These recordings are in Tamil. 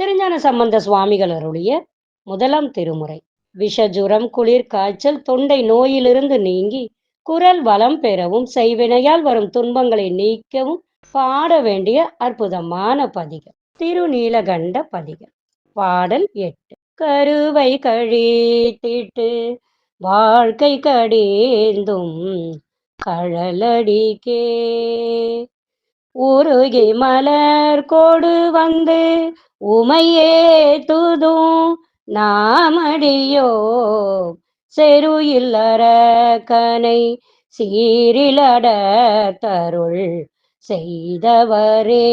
திருஞான சம்பந்த சுவாமிகள் அருளிய முதலாம் திருமுறை. விஷஜுரம் குளிர் காய்ச்சல் தொண்டை நோயிலிருந்து நீங்கி குரல் வளம் பெறவும் செய்வினையால் வரும் துன்பங்களை நீக்கவும் பாட வேண்டிய அற்புதமான பதிகம். திருநீலகண்ட பதிகம். பாடல் எட்டு. கருவை கழித்திட்டு வாழ்க்கை கடிந்தும் கழலடிக்கே. உருகி மலர் கோடு வந்து உமையே துதும் நாமடியோ செருயில்லற கனை சீரிலட தருள் செய்தவரே.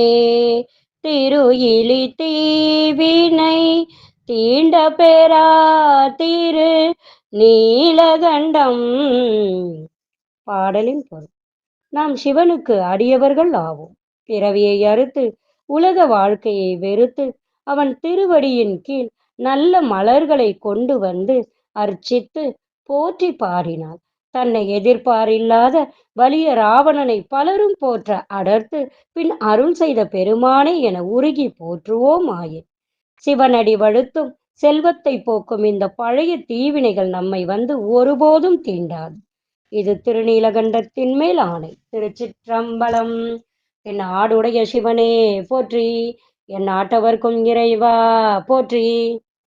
திருயிலி தீவினை தீண்ட பெறா திரு நீலகண்டம். பாடலின் பொருள். நாம் சிவனுக்கு அடியவர்கள் ஆவோம். பிறவியை அறுத்து உலக வாழ்க்கையை வெறுத்து அவன் திருவடியின் கீழ் நல்ல மலர்களை கொண்டு வந்து அர்ச்சித்து போற்றி பாடினாள். தன்னை எதிர்பாரில்லாத வலிய ராவணனை பலரும் போற்ற அடர்த்து பின் அருள் செய்த பெருமானே என உருகி போற்றுவோம் ஆயின் சிவனடி வழுத்தும் செல்வத்தை போக்கும் இந்த பழைய தீவினைகள் நம்மை வந்து ஒருபோதும் தீண்டாது. இது திருநீலகண்டத்தின் மேல் ஆணை. திருச்சிற்றம்பலம் என் ஆடுடைய சிவனே போற்றி. என் ஆட்டவர்க்கும் இறைவா போற்றி.